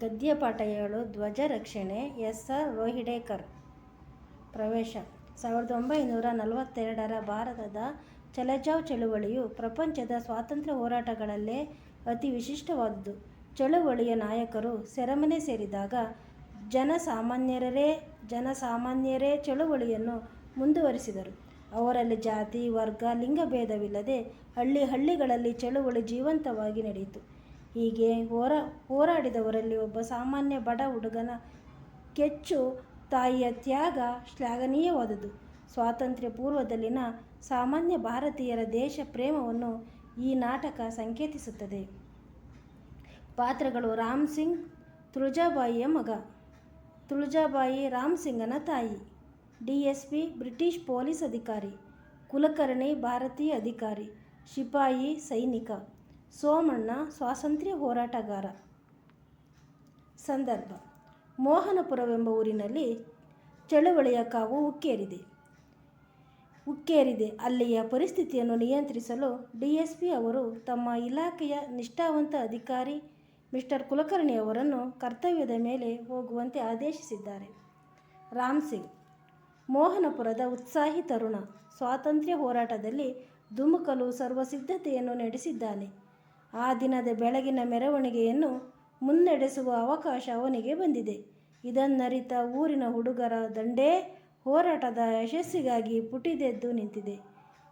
ಗದ್ಯಪಾಠ ಏಳು ಧ್ವಜ ರಕ್ಷಣೆ, ಎಸ್ ಆರ್ ರೋಹಿಡೇಕರ್. ಪ್ರವೇಶ. ಸಾವಿರದ ಒಂಬೈನೂರ ನಲವತ್ತೆರಡರ ಭಾರತದ ಚಲಜಾವ್ ಚಳುವಳಿಯು ಪ್ರಪಂಚದ ಸ್ವಾತಂತ್ರ್ಯ ಹೋರಾಟಗಳಲ್ಲೇ ಅತಿ ವಿಶಿಷ್ಟವಾದುದು. ಚಳುವಳಿಯ ನಾಯಕರು ಸೆರೆಮನೆ ಸೇರಿದಾಗ ಜನಸಾಮಾನ್ಯರೇ ಜನಸಾಮಾನ್ಯರೇ ಚಳುವಳಿಯನ್ನು ಮುಂದುವರಿಸಿದರು. ಅವರಲ್ಲಿ ಜಾತಿ, ವರ್ಗ, ಲಿಂಗಭೇದವಿಲ್ಲದೆ ಹಳ್ಳಿ ಹಳ್ಳಿಗಳಲ್ಲಿ ಚಳುವಳಿ ಜೀವಂತವಾಗಿ ನಡೆಯಿತು. ಹೀಗೆ ಹೋರ, ಹೋರಾಡಿದವರಲ್ಲಿ ಒಬ್ಬ ಸಾಮಾನ್ಯ ಬಡ ಹುಡುಗನ ಕೆಚ್ಚು ತಾಯಿಯ ತ್ಯಾಗ ಶ್ಲಾಘನೀಯವಾದುದು. ಸ್ವಾತಂತ್ರ್ಯ ಪೂರ್ವದಲ್ಲಿನ ಸಾಮಾನ್ಯ ಭಾರತೀಯರ ದೇಶ ಪ್ರೇಮವನ್ನು ಈ ನಾಟಕ ಸಂಕೇತಿಸುತ್ತದೆ. ಪಾತ್ರಗಳು ರಾಮ್ ಸಿಂಗ್, ತುಳಜಾಬಾಯಿಯ ಮಗ, ತುಳಜಾಬಾಯಿ ರಾಮ್ ಸಿಂಗನ ತಾಯಿ, D S P British police ಅಧಿಕಾರಿ, ಕುಲಕರ್ಣಿ ಭಾರತೀಯ ಅಧಿಕಾರಿ ಶಿಪಾಯಿ ಸೈನಿಕ. ಸೋಮಣ್ಣ ಸ್ವಾತಂತ್ರ್ಯ ಹೋರಾಟಗಾರ. ಸಂದರ್ಭ. ಮೋಹನಪುರವೆಂಬ ಊರಿನಲ್ಲಿ ಚಳುವಳಿಯ ಕಾವು ಉಕ್ಕೇರಿದೆ. ಉಕ್ಕೇರಿದೆ. ಅಲ್ಲಿಯ ಪರಿಸ್ಥಿತಿಯನ್ನು ನಿಯಂತ್ರಿಸಲು ಡಿ ಎಸ್ ಪಿ ಅವರು ತಮ್ಮ ಇಲಾಖೆಯ ನಿಷ್ಠಾವಂತ ಅಧಿಕಾರಿ ಮಿಸ್ಟರ್ ಕುಲಕರ್ಣಿ ಅವರನ್ನು ಕರ್ತವ್ಯದ ಮೇಲೆ ಹೋಗುವಂತೆ ಆದೇಶಿಸಿದ್ದಾರೆ. ರಾಮ್ ಸಿಂಗ್. ಮೋಹನಪುರದ ಉತ್ಸಾಹಿ ತರುಣ ಸ್ವಾತಂತ್ರ್ಯ ಹೋರಾಟದಲ್ಲಿ ಧುಮುಕಲು ಸರ್ವಸಿದ್ಧತೆಯನ್ನು ನಡೆಸಿದ್ದಾನೆ. ಆ ದಿನದ ಬೆಳಗಿನ ಮೆರವಣಿಗೆಯನ್ನು ಮುನ್ನಡೆಸುವ ಅವಕಾಶ ಅವನಿಗೆ ಬಂದಿದೆ. ಇದನ್ನರಿತ ಊರಿನ ಹುಡುಗರ ದಂಡೇ ಹೋರಾಟದ ಯಶಸ್ಸಿಗಾಗಿ ಪುಟಿದೆದ್ದು ನಿಂತಿದೆ.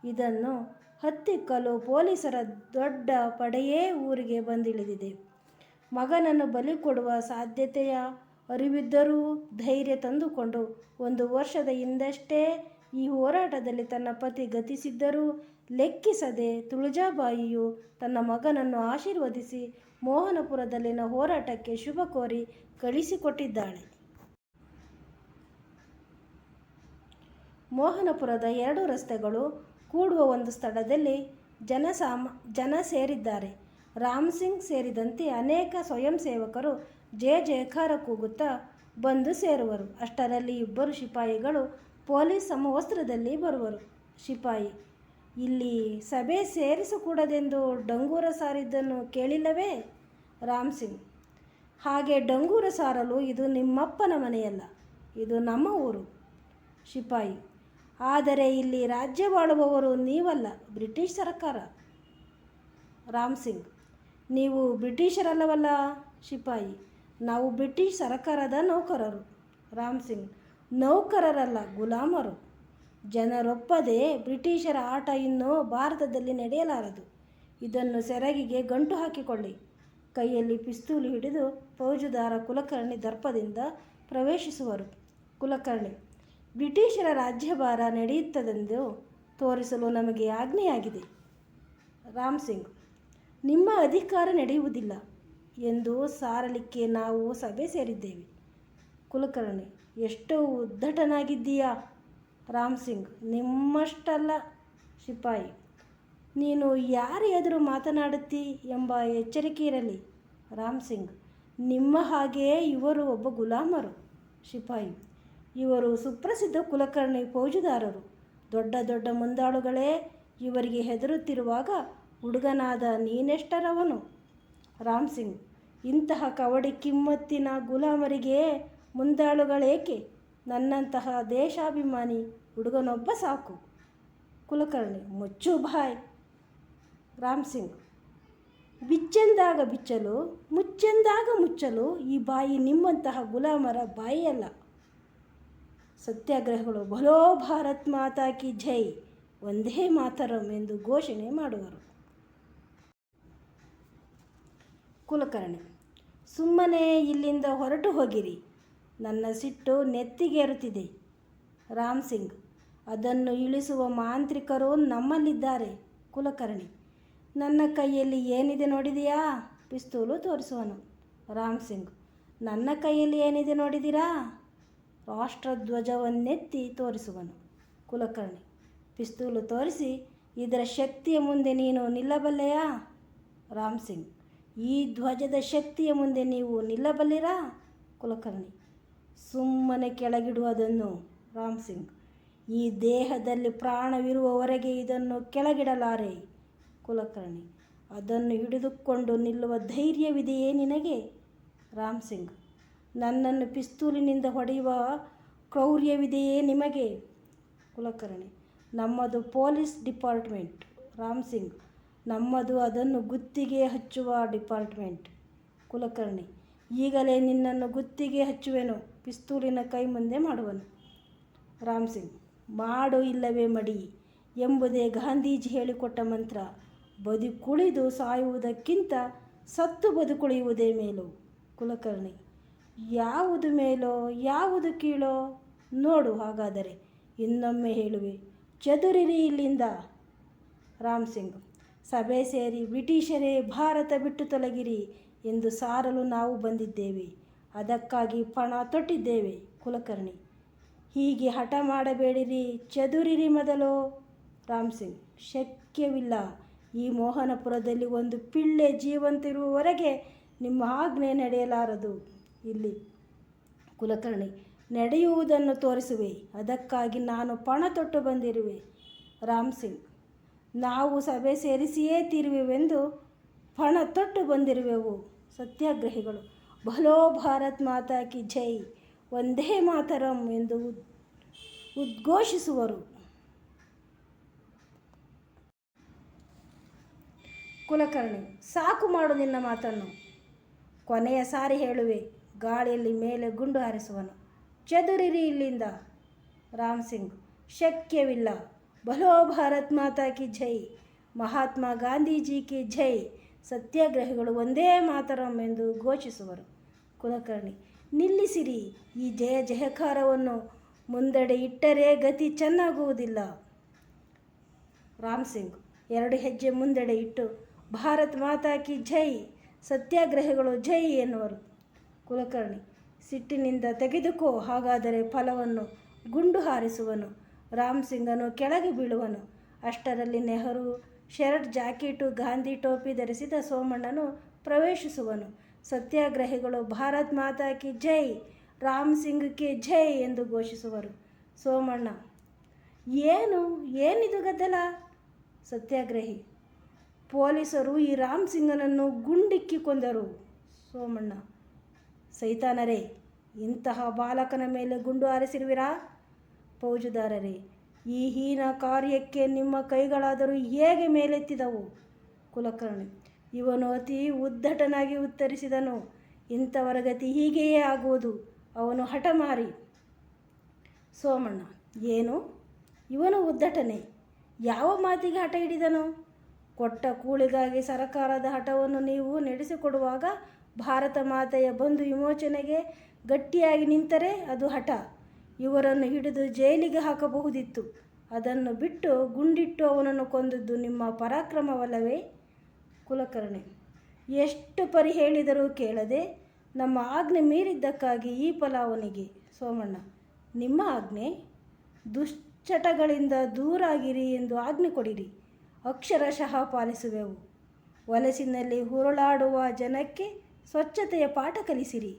ಇದನ್ನು ಹತ್ತಿಕ್ಕಲು ಪೊಲೀಸರ ದೊಡ್ಡ ಪಡೆಯೇ ಊರಿಗೆ ಬಂದಿಳಿದಿದೆ. ಮಗನನ್ನು ಬಲಿ ಕೊಡುವ ಸಾಧ್ಯತೆಯ ಅರಿವಿದ್ದರೂ ಧೈರ್ಯ ತಂದುಕೊಂಡು ಒಂದು ವರ್ಷದ ಹಿಂದಷ್ಟೇ ಈ ಹೋರಾಟದಲ್ಲಿ ತನ್ನ ಪತಿ ಗತಿಸಿದ್ದರೂ ಲೆಕ್ಕಿಸದೆ ತುಳಜಾಬಾಯಿಯು ತನ್ನ ಮಗನನ್ನು ಆಶೀರ್ವದಿಸಿ ಮೋಹನಪುರದಲ್ಲಿನ ಹೋರಾಟಕ್ಕೆ ಶುಭ ಕೋರಿ ಕಳಿಸಿಕೊಟ್ಟಿದ್ದಾಳೆ ಮೋಹನಪುರದ ಎರಡು ರಸ್ತೆಗಳು ಕೂಡುವ ಒಂದು ಸ್ಥಳದಲ್ಲಿ ಜನಸಾಮ ಜನ ಸೇರಿದ್ದಾರೆ. ರಾಮ್ ಸಿಂಗ್ ಸೇರಿದಂತೆ ಅನೇಕ ಸ್ವಯಂ ಸೇವಕರು ಜಯ ಜಯಕಾರ ಕೂಗುತ್ತಾ ಬಂದು ಸೇರುವರು. ಅಷ್ಟರಲ್ಲಿ ಇಬ್ಬರು ಶಿಪಾಯಿಗಳು ಪೊಲೀಸ್ ಸಮವಸ್ತ್ರದಲ್ಲಿ ಬರುವರು. ಶಿಪಾಯಿ ಇಲ್ಲಿ ಸಭೆ ಸೇರಿಸಕೂಡದೆಂದು ಡಂಗೂರ ಸಾರಿದ್ದನ್ನು ಕೇಳಿಲ್ಲವೇ? ರಾಮ್ ಸಿಂಗ್. ಹಾಗೆ ಡಂಗೂರ ಸಾರಲು ಇದು ನಿಮ್ಮಪ್ಪನ ಮನೆಯಲ್ಲ, ಇದು ನಮ್ಮ ಊರು. ಶಿಪಾಯಿ ಆದರೆ ಇಲ್ಲಿ ರಾಜ್ಯವಾಳುವವರು ನೀವಲ್ಲ, ಬ್ರಿಟಿಷ್ ಸರ್ಕಾರ. ರಾಮ್ ಸಿಂಗ್. ನೀವು ಬ್ರಿಟಿಷರಲ್ಲವಲ್ಲ? ಶಿಪಾಯಿ ನಾವು ಬ್ರಿಟಿಷ್ ಸರ್ಕಾರದ ನೌಕರರು. ರಾಮ್ ಸಿಂಗ್. ನೌಕರರಲ್ಲ, ಗುಲಾಮರು. ಜನರೊಪ್ಪದೆ ಬ್ರಿಟಿಷರ ಆಟ ಇನ್ನೂ ಭಾರತದಲ್ಲಿ ನಡೆಯಲಾರದು. ಇದನ್ನು ಸೆರಗಿಗೆ ಗಂಟು ಹಾಕಿಕೊಳ್ಳಿ. ಕೈಯಲ್ಲಿ ಪಿಸ್ತೂಲು ಹಿಡಿದು ಫೌಜುದಾರ ಕುಲಕರ್ಣಿ ದರ್ಪದಿಂದ ಪ್ರವೇಶಿಸುವರು. ಕುಲಕರ್ಣಿ, ಬ್ರಿಟಿಷರ ರಾಜ್ಯಭಾರ ನಡೆಯುತ್ತದೆಂದು ತೋರಿಸಲು ನಮಗೆ ಆಜ್ಞೆಯಾಗಿದೆ. ರಾಮ್ ಸಿಂಗ್, ನಿಮ್ಮ ಅಧಿಕಾರ ನಡೆಯುವುದಿಲ್ಲ ಎಂದು ಸಾರಲಿಕ್ಕೆ ನಾವು ಸಭೆ ಸೇರಿದ್ದೇವೆ. ಕುಲಕರ್ಣಿ, ಎಷ್ಟು ಉದ್ದಟನಾಗಿದ್ದೀಯಾ ರಾಮ್ ಸಿಂಗ್, ನಿಮ್ಮಷ್ಟಲ್ಲ ಸಿಪಾಯಿ. ನೀನು ಯಾರ ಎದುರು ಮಾತನಾಡುತ್ತಿ ಎಂಬ ಎಚ್ಚರಿಕೆ ಇರಲಿ. ರಾಮ್ ಸಿಂಗ್, ನಿಮ್ಮ ಹಾಗೆಯೇ ಇವರು ಒಬ್ಬ ಗುಲಾಮರು, ಸಿಪಾಯಿ. ಇವರು ಸುಪ್ರಸಿದ್ಧ ಕುಲಕರ್ಣಿ ಫೌಜುದಾರರು ದೊಡ್ಡ ದೊಡ್ಡ ಮುಂದಾಳುಗಳೇ ಇವರಿಗೆ ಹೆದರುತ್ತಿರುವಾಗ ಹುಡುಗನಾದ ನೀನೆಷ್ಟರವನು? ರಾಮ್ ಸಿಂಗ್, ಇಂತಹ ಕವಡಿ ಕಿಮ್ಮತ್ತಿನ ಗುಲಾಮರಿಗೆ ಮುಂದಾಳುಗಳೇಕೆ? ನನ್ನಂತಹ ದೇಶಾಭಿಮಾನಿ ಹುಡುಗನೊಬ್ಬ ಸಾಕು. ಕುಲಕರ್ಣಿ ಮುಚ್ಚು ಬಾಯ್ ರಾಮ್ ಸಿಂಗ್. ಬಿಚ್ಚೆಂದಾಗ ಬಿಚ್ಚಲು, ಮುಚ್ಚೆಂದಾಗ ಮುಚ್ಚಲು ಈ ಬಾಯಿ ನಿಮ್ಮಂತಹ ಗುಲಾಮರ ಬಾಯಿಯಲ್ಲ. ಸತ್ಯಾಗ್ರಹಗಳು ಭಲೋ ಭಾರತ್ ಮಾತಾ ಕಿ ಜೈ. ಒಂದೇ ಮಾತರಂ ಎಂದು ಘೋಷಣೆ ಮಾಡುವರು. ಕುಲಕರ್ಣಿ, ಸುಮ್ಮನೆ ಇಲ್ಲಿಂದ ಹೊರಟು ಹೋಗಿರಿ. ನನ್ನ ಸಿಟ್ಟು ನೆತ್ತಿಗೇರುತ್ತಿದೆ. ರಾಮ್ ಸಿಂಗ್, ಅದನ್ನು ಇಳಿಸುವ ಮಾಂತ್ರಿಕರು ನಮ್ಮಲ್ಲಿದ್ದಾರೆ. ಕುಲಕರ್ಣಿ, ನನ್ನ ಕೈಯಲ್ಲಿ ಏನಿದೆ ನೋಡಿದೆಯಾ? ಪಿಸ್ತೂಲು ತೋರಿಸುವನು. ರಾಮ್ ಸಿಂಗ್, ನನ್ನ ಕೈಯಲ್ಲಿ ಏನಿದೆ ನೋಡಿದಿರಾ? ರಾಷ್ಟ್ರಧ್ವಜವನ್ನೆತ್ತಿ ತೋರಿಸುವನು. ಕುಲಕರ್ಣಿ, ಪಿಸ್ತೂಲು ತೋರಿಸಿ, ಇದರ ಶಕ್ತಿಯ ಮುಂದೆ ನೀನು ನಿಲ್ಲಬಲ್ಲೆಯಾ? ರಾಮ್ ಸಿಂಗ್, ಈ ಧ್ವಜದ ಶಕ್ತಿಯ ಮುಂದೆ ನೀವು ನಿಲ್ಲಬಲ್ಲಿರಾ? ಕುಲಕರ್ಣಿ ಸುಮ್ಮನೆ ಕೆಳಗಿಡುವುದನ್ನು ರಾಮ್ ಸಿಂಗ್, ಈ ದೇಹದಲ್ಲಿ ಪ್ರಾಣವಿರುವವರೆಗೆ ಇದನ್ನು ಕೆಳಗಿಡಲಾರೆ ಕುಲಕರ್ಣಿ. ಅದನ್ನು ಹಿಡಿದುಕೊಂಡು ನಿಲ್ಲುವ ಧೈರ್ಯವಿದೆಯೇ ನಿನಗೆ? ರಾಮ್ ಸಿಂಗ್, ನನ್ನನ್ನು ಪಿಸ್ತೂಲಿನಿಂದ ಹೊಡೆಯುವ ಕ್ರೌರ್ಯವಿದೆಯೇ ನಿಮಗೆ? ಕುಲಕರ್ಣಿ, ನಮ್ಮದು ಪೊಲೀಸ್ ಡಿಪಾರ್ಟ್ಮೆಂಟ್. ರಾಮ್ ಸಿಂಗ್, ನಮ್ಮದು ಅದನ್ನು ಗುತ್ತಿಗೆ ಹಚ್ಚುವ ಡಿಪಾರ್ಟ್ಮೆಂಟ್. ಕುಲಕರ್ಣಿ ಈಗಲೇ ನಿನ್ನನ್ನು ಗುತ್ತಿಗೆ ಹಚ್ಚುವೆನು, ಪಿಸ್ತೂಲಿನ ಕೈ ಮುಂದೆ ಮಾಡುವನು. ರಾಮ್ ಸಿಂಗ್, ಮಾಡು ಇಲ್ಲವೇ ಮಡಿ ಎಂಬುದೇ ಗಾಂಧೀಜಿ ಹೇಳಿಕೊಟ್ಟ ಮಂತ್ರ. ಬದುಕುಳಿದು ಸಾಯುವುದಕ್ಕಿಂತ ಸತ್ತು ಬದುಕುಳಿಯುವುದೇ ಮೇಲು. ಕುಲಕರ್ಣಿ, ಯಾವುದು ಮೇಲೋ, ಯಾವುದು ಕೀಳೋ, ನೋಡು ಹಾಗಾದರೆ, ಇನ್ನೊಮ್ಮೆ ಹೇಳುವೆ. ಚದುರಿರಿ ಇಲ್ಲಿಂದ. ರಾಮ್ ಸಿಂಗ್, ಸಭೆ ಸೇರಿ ಬ್ರಿಟಿಷರೇ ಭಾರತ ಬಿಟ್ಟು ತೊಲಗಿರಿ. ಎಂದು ಸಾರಲು ನಾವು ಬಂದಿದ್ದೇವೆ. ಅದಕ್ಕಾಗಿ ಪಣ ತೊಟ್ಟಿದ್ದೇವೆ, ಕುಲಕರ್ಣಿ. ಹೀಗೆ ಹಠ ಮಾಡಬೇಡಿರಿ, ಚದುರಿರಿ ಮೊದಲು. ರಾಮ್ ಸಿಂಗ್, ಶಕ್ಯವಿಲ್ಲ. ಈ ಮೋಹನಪುರದಲ್ಲಿ ಒಂದು ಪಿಳ್ಳೆ ಜೀವಂತಿರುವವರೆಗೆ ನಿಮ್ಮ ಆಜ್ಞೆ ನಡೆಯಲಾರದು. ಇಲ್ಲಿ ಕುಲಕರ್ಣಿ, ನಡೆಯುವುದನ್ನು ತೋರಿಸುವೆ. ಅದಕ್ಕಾಗಿ ನಾನು ಪಣ ತೊಟ್ಟು ಬಂದಿರುವೆ. ರಾಮ್ ಸಿಂಗ್, ನಾವು ಸಭೆ ಸೇರಿಸಿಯೇ ತೀರುವೆವೆಂದು ಪಣ ತೊಟ್ಟು ಬಂದಿರುವೆವು ಸತ್ಯಾಗ್ರಹಿಗಳು. ಭಲೋ ಭಾರತ್ ಮಾತಾ ಕಿ ಜೈ. ಒಂದೇ ಮಾತರಂ ಎಂದು ಉದ್- ಉದ್ಘೋಷಿಸುವರು. ಕುಲಕರ್ಣಿ, ಸಾಕು ಮಾಡು ನಿನ್ನ ಮಾತನ್ನು. ಕೊನೆಯ ಸಾರಿ ಹೇಳುವೆ, ಗಾಳಿಯಲ್ಲಿ ಮೇಲೆ ಗುಂಡು ಹಾರಿಸುವನು. ಚದುರಿರಿ ಇಲ್ಲಿಂದ. ರಾಮ್ ಸಿಂಗ್, ಶಕ್ಯವಿಲ್ಲ. ಭಲೋ ಭಾರತ್ ಮಾತಾ ಕಿ ಜೈ. ಮಹಾತ್ಮ ಗಾಂಧೀಜಿ ಕಿ ಜೈ. ಸತ್ಯಾಗ್ರಹಿಗಳು ಒಂದೇ ಮಾತರಂ ಎಂದು ಘೋಷಿಸುವರು. ಕುಲಕರ್ಣಿ, ನಿಲ್ಲಿಸಿರಿ. ಈ ಜಯ ಜಯಕಾರವನ್ನು ಮುಂದಡೆ ಇಟ್ಟರೆ ಗತಿ ಚೆನ್ನಾಗುವುದಿಲ್ಲ. ರಾಮ್ ಸಿಂಗ್ ಎರಡು ಹೆಜ್ಜೆ ಮುಂದಡೆ ಇಟ್ಟು, ಭಾರತ್ ಮಾತಾಕಿ ಜೈ, ಸತ್ಯಾಗ್ರಹಿಗಳು ಜೈ ಎನ್ನುವರು. ಕುಲಕರ್ಣಿ, ಸಿಟ್ಟಿನಿಂದ ತೆಗೆದುಕೋ, ಹಾಗಾದರೆ ಫಲವನ್ನು ಗುಂಡು ಹಾರಿಸುವನು. ರಾಮ್ ಸಿಂಗನು ಕೆಳಗೆ ಬೀಳುವನು. ಅಷ್ಟರಲ್ಲಿ ನೆಹರು ಶರ್ಟ್, ಜಾಕೆಟು, ಗಾಂಧಿ ಟೋಪಿ ಧರಿಸಿದ ಸೋಮಣ್ಣನು ಪ್ರವೇಶಿಸುವನು. ಸತ್ಯಾಗ್ರಹಿಗಳು ಭಾರತ್ ಮಾತಾ ಕಿ ಜೈ, ರಾಮ್ ಸಿಂಗ್ ಕಿ ಜೈ ಎಂದು ಘೋಷಿಸುವರು. ಸೋಮಣ್ಣ, ಏನು, ಏನಿದು ಗದ್ದಲ? ಸತ್ಯಾಗ್ರಹಿ, ಪೊಲೀಸರು ಈ ರಾಮ್ ಸಿಂಗನನ್ನು ಗುಂಡಿಕ್ಕಿ ಕೊಂದರು. ಸೋಮಣ್ಣ, ಸೈತಾನರೇ, ಇಂತಹ ಬಾಲಕನ ಮೇಲೆ ಗುಂಡು ಹಾರಿಸಿರುವಿರಾ? ಫೌಜುದಾರರೇ ಈ ಹೀನ ಕಾರ್ಯಕ್ಕೆ ನಿಮ್ಮ ಕೈಗಳಾದರೂ ಹೇಗೆ ಮೇಲೆತ್ತಿದವು? ಕುಲಕರ್ಣಿ, ಇವನು ಅತಿ ಉದ್ದಟನಾಗಿ ಉತ್ತರಿಸಿದನು, ಇಂಥವರ ಗತಿ ಹೀಗೆಯೇ ಆಗುವುದು, ಅವನು ಹಠಮಾರಿ. ಸೋಮಣ್ಣ, ಏನು? ಇವನು ಉದ್ದಟನೆ, ಯಾವ ಮಾತಿಗೆ ಹಠ ಹಿಡಿದನು? ಕೊಟ್ಟ ಕೂಳಿಗಾಗಿ ಸರಕಾರದ ಹಠವನ್ನು ನೀವು ನಡೆಸಿಕೊಡುವಾಗ ಭಾರತ ಮಾತೆಯ ಬಂಧು ವಿಮೋಚನೆಗೆ ಗಟ್ಟಿಯಾಗಿ ನಿಂತರೆ ಅದು ಹಠ. ಇವರನ್ನು ಹಿಡಿದು ಜೈಲಿಗೆ ಹಾಕಬಹುದಿತ್ತು. ಅದನ್ನು ಬಿಟ್ಟು ಗುಂಡಿಟ್ಟು ಅವನನ್ನು ಕೊಂದದ್ದು ನಿಮ್ಮ ಪರಾಕ್ರಮವಲ್ಲವೇ? ಕುಲಕರ್ಣಿ. ಎಷ್ಟು ಪರಿ ಹೇಳಿದರೂ ಕೇಳದೆ ನಮ್ಮ ಆಜ್ಞೆ ಮೀರಿದ್ದಕ್ಕಾಗಿ ಈ ಫಲ ಅವನಿಗೆ. ಸೋಮಣ್ಣ. ನಿಮ್ಮ ಆಜ್ಞೆ? ದುಶ್ಚಟಗಳಿಂದ ದೂರಾಗಿರಿ ಎಂದು ಆಜ್ಞೆ ಕೊಡಿರಿ. ಅಕ್ಷರಶಃ ಪಾಲಿಸುವೆವು. ವಲಸಿನಲ್ಲಿ ಹುರುಳಾಡುವ ಜನಕ್ಕೆ ಸ್ವಚ್ಛತೆಯ ಪಾಠ ಕಲಿಸಿರಿ.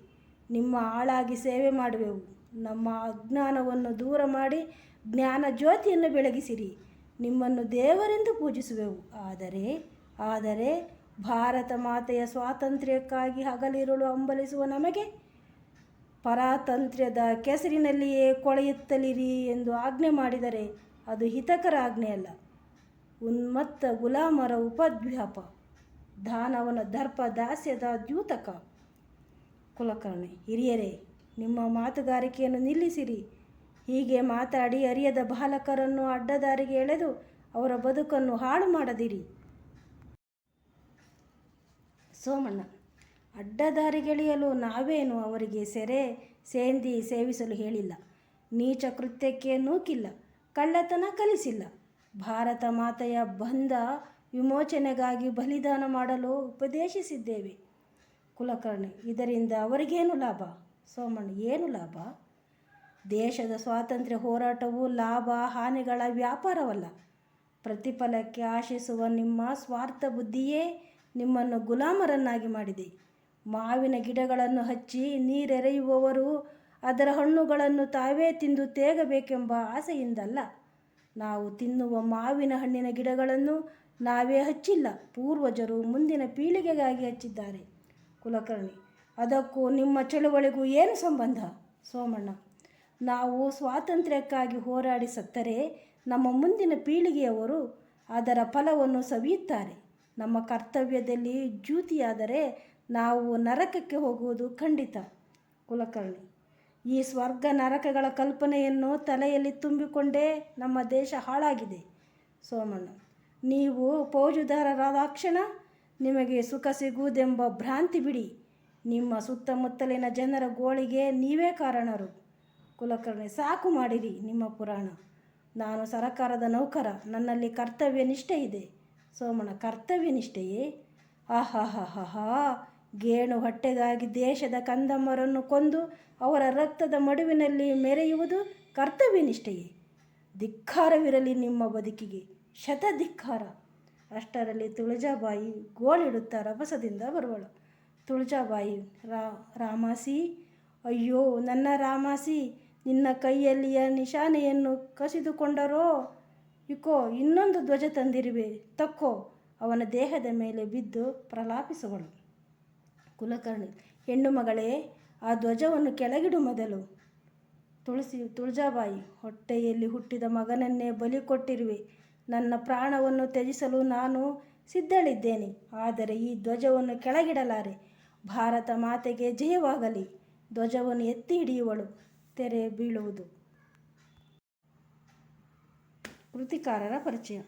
ನಿಮ್ಮ ಆಳಾಗಿ ಸೇವೆ ಮಾಡುವೆವು. ನಮ್ಮ ಅಜ್ಞಾನವನ್ನು ದೂರ ಮಾಡಿ ಜ್ಞಾನ ಜ್ಯೋತಿಯನ್ನು ಬೆಳಗಿಸಿರಿ. ನಿಮ್ಮನ್ನು ದೇವರೆಂದು ಪೂಜಿಸುವೆವು. ಆದರೆ ಆದರೆ ಭಾರತ ಮಾತೆಯ ಸ್ವಾತಂತ್ರ್ಯಕ್ಕಾಗಿ ಹಗಲಿರುಳು ಹಂಬಲಿಸುವ ನಮಗೆ ಪರಾತಂತ್ರ್ಯದ ಕೆಸರಿನಲ್ಲಿಯೇ ಕೊಳೆಯುತ್ತಲಿರಿ ಎಂದು ಆಜ್ಞೆ ಮಾಡಿದರೆ ಅದು ಹಿತಕರ ಆಜ್ಞೆಯಲ್ಲ. ಉನ್ಮತ್ತ ಗುಲಾಮರ ಉಪದ್ವ್ಯಾಪ, ದಾನವನ ದರ್ಪ ದಾಸ್ಯದ ದ್ಯೂತಕ. ಕುಲಕರ್ಣಿ, ಹಿರಿಯರೇ ನಿಮ್ಮ ಮಾತುಗಾರಿಕೆಯನ್ನು ನಿಲ್ಲಿಸಿರಿ. ಹೀಗೆ ಮಾತಾಡಿ ಅರಿಯದ ಬಾಲಕರನ್ನು ಅಡ್ಡದಾರಿಗೆ ಎಳೆದು ಅವರ ಬದುಕನ್ನು ಹಾಳು ಮಾಡದಿರಿ. ಸೋಮಣ್ಣ ಅಡ್ಡದಾರಿಗೆಳೆಯಲು ನಾವೇನು ಅವರಿಗೆ ಸೆರೆ, ಸೇಂದಿ ಸೇವಿಸಲು ಹೇಳಿಲ್ಲ. ನೀಚ ಕೃತ್ಯಕ್ಕೆ ನೂಕಿಲ್ಲ, ಕಳ್ಳತನ ಕಲಿಸಿಲ್ಲ. ಭಾರತ ಮಾತೆಯ ಬಂಧ ವಿಮೋಚನೆಗಾಗಿ ಬಲಿದಾನ ಮಾಡಲು ಉಪದೇಶಿಸಿದ್ದೇವೆ. ಕುಲಕರ್ಣಿ, ಇದರಿಂದ ಅವರಿಗೇನು ಲಾಭ? ಸೋಮಣ್ಣ, ಏನು ಲಾಭ? ದೇಶದ ಸ್ವಾತಂತ್ರ್ಯ ಹೋರಾಟವು ಲಾಭ, ಹಾನಿಗಳ ವ್ಯಾಪಾರವಲ್ಲ. ಪ್ರತಿಫಲಕ್ಕೆ ಆಶಿಸುವ ನಿಮ್ಮ ಸ್ವಾರ್ಥ ಬುದ್ಧಿಯೇ ನಿಮ್ಮನ್ನು ಗುಲಾಮರನ್ನಾಗಿ ಮಾಡಿದೆ. ಮಾವಿನ ಗಿಡಗಳನ್ನು ಹಚ್ಚಿ ನೀರೆರೆಯುವವರು ಅದರ ಹಣ್ಣುಗಳನ್ನು ತಾವೇ ತಿಂದು ತೇಗಬೇಕೆಂಬ ಆಸೆಯಿಂದಲ್ಲ. ನಾವು ತಿನ್ನುವ ಮಾವಿನ ಹಣ್ಣಿನ ಗಿಡಗಳನ್ನು ನಾವೇ ಹಚ್ಚಿಲ್ಲ. ಪೂರ್ವಜರು ಮುಂದಿನ ಪೀಳಿಗೆಗಾಗಿ ಹಚ್ಚಿದ್ದಾರೆ. ಕುಲಕರ್ಣಿ ಅದಕ್ಕೂ ನಿಮ್ಮ ಚಳುವಳಿಗೂ ಏನು ಸಂಬಂಧ? ಸೋಮಣ್ಣ. ನಾವು ಸ್ವಾತಂತ್ರ್ಯಕ್ಕಾಗಿ ಹೋರಾಡಿ ಸತ್ತರೆ ನಮ್ಮ ಮುಂದಿನ ಪೀಳಿಗೆಯವರು ಅದರ ಫಲವನ್ನು ಸವಿಯುತ್ತಾರೆ. ನಮ್ಮ ಕರ್ತವ್ಯದಲ್ಲಿ ಜ್ಯೂತಿಯಾದರೆ ನಾವು ನರಕಕ್ಕೆ ಹೋಗುವುದು ಖಂಡಿತ. ಕುಲಕರ್ಣಿ. ಈ ಸ್ವರ್ಗ ನರಕಗಳ ಕಲ್ಪನೆಯನ್ನು ತಲೆಯಲ್ಲಿ ತುಂಬಿಕೊಂಡೇ ನಮ್ಮ ದೇಶ ಹಾಳಾಗಿದೆ. ಸೋಮಣ್ಣ. ನೀವು ಫೌಜುದಾರರಾದಾಕ್ಷಣ ನಿಮಗೆ ಸುಖ ಸಿಗುವುದೆಂಬ ಭ್ರಾಂತಿ ಬಿಡಿ. ನಿಮ್ಮ ಸುತ್ತಮುತ್ತಲಿನ ಜನರ ಗೋಳಿಗೆ ನೀವೇ ಕಾರಣರು. ಕುಲಕರ್ಣಿ, ಸಾಕು ಮಾಡಿರಿ ನಿಮ್ಮ ಪುರಾಣ. ನಾನು ಸರಕಾರದ ನೌಕರ, ನನ್ನಲ್ಲಿ ಕರ್ತವ್ಯ ನಿಷ್ಠೆ ಇದೆ. ಸೋಮಣ ಕರ್ತವ್ಯ ನಿಷ್ಠೆಯೇ? ಆಹಾಹಾಹಾ ಗೇಣು ಹೊಟ್ಟೆಗಾಗಿ ದೇಶದ ಕಂದಮ್ಮರನ್ನು ಕೊಂದು ಅವರ ರಕ್ತದ ಮಡುವಿನಲ್ಲಿ ಮೆರೆಯುವುದು ಕರ್ತವ್ಯ ನಿಷ್ಠೆಯೇ? ಧಿಕ್ಕಾರವಿರಲಿ ನಿಮ್ಮ ಬದುಕಿಗೆ ಶತ ಧಿಕ್ಕಾರ ಅಷ್ಟರಲ್ಲಿ ತುಳಜಾಬಾಯಿ ಗೋಳಿಡುತ್ತಾ ರಭಸದಿಂದ ಬರುವಳು. ತುಳಜಾಬಾಯಿ ರಾಮಾಸಿ, ಅಯ್ಯೋ, ನನ್ನ ರಾಮಾಸಿ, ನಿನ್ನ ಕೈಯಲ್ಲಿಯ ನಿಶಾನೆಯನ್ನು ಕಸಿದುಕೊಂಡರೋ? ಇಕೋ, ಇನ್ನೊಂದು ಧ್ವಜ ತಂದಿರುವೆ, ತಕ್ಕೋ, ಅವನ ದೇಹದ ಮೇಲೆ ಬಿದ್ದು ಪ್ರಲಾಪಿಸುವಳು. ಕುಲಕರ್ಣಿ, ಹೆಣ್ಣು ಮಗಳೇ, ಆ ಧ್ವಜವನ್ನು ಕೆಳಗಿಡು ಮೊದಲು. ತುಳಸಿ, ತುಳಜಾಬಾಯಿ, ಹೊಟ್ಟೆಯಲ್ಲಿ ಹುಟ್ಟಿದ ಮಗನನ್ನೇ ಬಲಿ ಕೊಟ್ಟಿರುವೆ. ನನ್ನ ಪ್ರಾಣವನ್ನು ತ್ಯಜಿಸಲು ನಾನು ಸಿದ್ಧಳಿದ್ದೇನೆ, ಆದರೆ ಈ ಧ್ವಜವನ್ನು ಕೆಳಗಿಡಲಾರೆ. ಭಾರತ ಮಾತೆಗೆ ಜಯವಾಗಲಿ. ಧ್ವಜವನ್ನು ಎತ್ತಿ ಹಿಡಿಯುವಳು, ತೆರೆ ಬೀಳುವುದು. ಕೃತಿಕಾರರ ಪರಿಚಯ.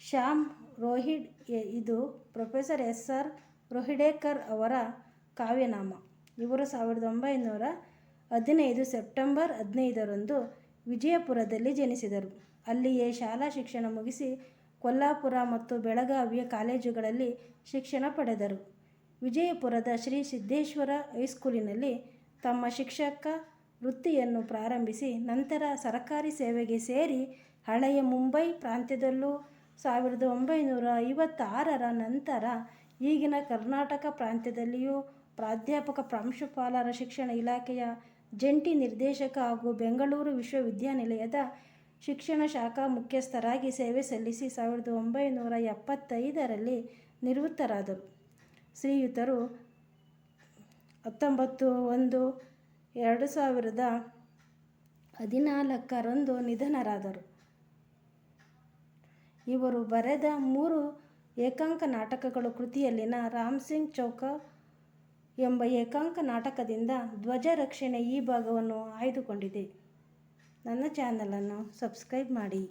ಶ್ಯಾಮ್ ರೋಹಿಡ್ ಇದು ಪ್ರೊಫೆಸರ್ ಎಸ್. ಆರ್. ರೋಹಿಡೇಕರ್ ಅವರ ಕಾವ್ಯನಾಮ. ಇವರು ಸಾವಿರದ ಒಂಬೈನೂರ ಹದಿನೈದು ಸೆಪ್ಟೆಂಬರ್ ಹದಿನೈದರಂದು ವಿಜಯಪುರದಲ್ಲಿ ಜನಿಸಿದರು. ಅಲ್ಲಿಯೇ ಶಾಲಾ ಶಿಕ್ಷಣ ಮುಗಿಸಿ ಕೊಲ್ಲಾಪುರ ಮತ್ತು ಬೆಳಗಾವಿಯ ಕಾಲೇಜುಗಳಲ್ಲಿ ಶಿಕ್ಷಣ ಪಡೆದರು. ವಿಜಯಪುರದ ಶ್ರೀ ಸಿದ್ದೇಶ್ವರ ಹೈಸ್ಕೂಲಿನಲ್ಲಿ ತಮ್ಮ ಶಿಕ್ಷಕ ವೃತ್ತಿಯನ್ನು ಪ್ರಾರಂಭಿಸಿ ನಂತರ ಸರಕಾರಿ ಸೇವೆಗೆ ಸೇರಿ ಹಳೆಯ ಮುಂಬೈ ಪ್ರಾಂತ್ಯದಲ್ಲೂ ಸಾವಿರದ ಒಂಬೈನೂರ ಐವತ್ತಾರರ ನಂತರ ಈಗಿನ ಕರ್ನಾಟಕ ಪ್ರಾಂತ್ಯದಲ್ಲಿಯೂ ಪ್ರಾಧ್ಯಾಪಕ ಪ್ರಾಂಶುಪಾಲರ ಶಿಕ್ಷಣ ಇಲಾಖೆಯ ಜಂಟಿ ನಿರ್ದೇಶಕ ಹಾಗೂ ಬೆಂಗಳೂರು ವಿಶ್ವವಿದ್ಯಾನಿಲಯದ ಶಿಕ್ಷಣ ಶಾಖಾ ಮುಖ್ಯಸ್ಥರಾಗಿ ಸೇವೆ ಸಲ್ಲಿಸಿ ಸಾವಿರದ ಒಂಬೈನೂರ ಎಪ್ಪತ್ತೈದರಲ್ಲಿ ನಿವೃತ್ತರಾದರು. ಶ್ರೀಯುತರು ಹತ್ತೊಂಬತ್ತು ಒಂದು ಎರಡು ಸಾವಿರದ ಹದಿನಾಲ್ಕರಂದು ನಿಧನರಾದರು. ಇವರು ಬರೆದ ಮೂರು ಏಕಾಂಕ ನಾಟಕಗಳು ಕೃತಿಯಲ್ಲಿನ ರಾಮ್ ಸಿಂಗ್ ಚೌಕ ಎಂಬ ಏಕಾಂಕ ನಾಟಕದಿಂದ ಧ್ವಜ ರಕ್ಷಣೆ ಈ ಭಾಗವನ್ನು ಆಯ್ದುಕೊಂಡಿದೆ. ನನ್ನ ಚಾನಲನ್ನು ಸಬ್ಸ್ಕ್ರೈಬ್ ಮಾಡಿ.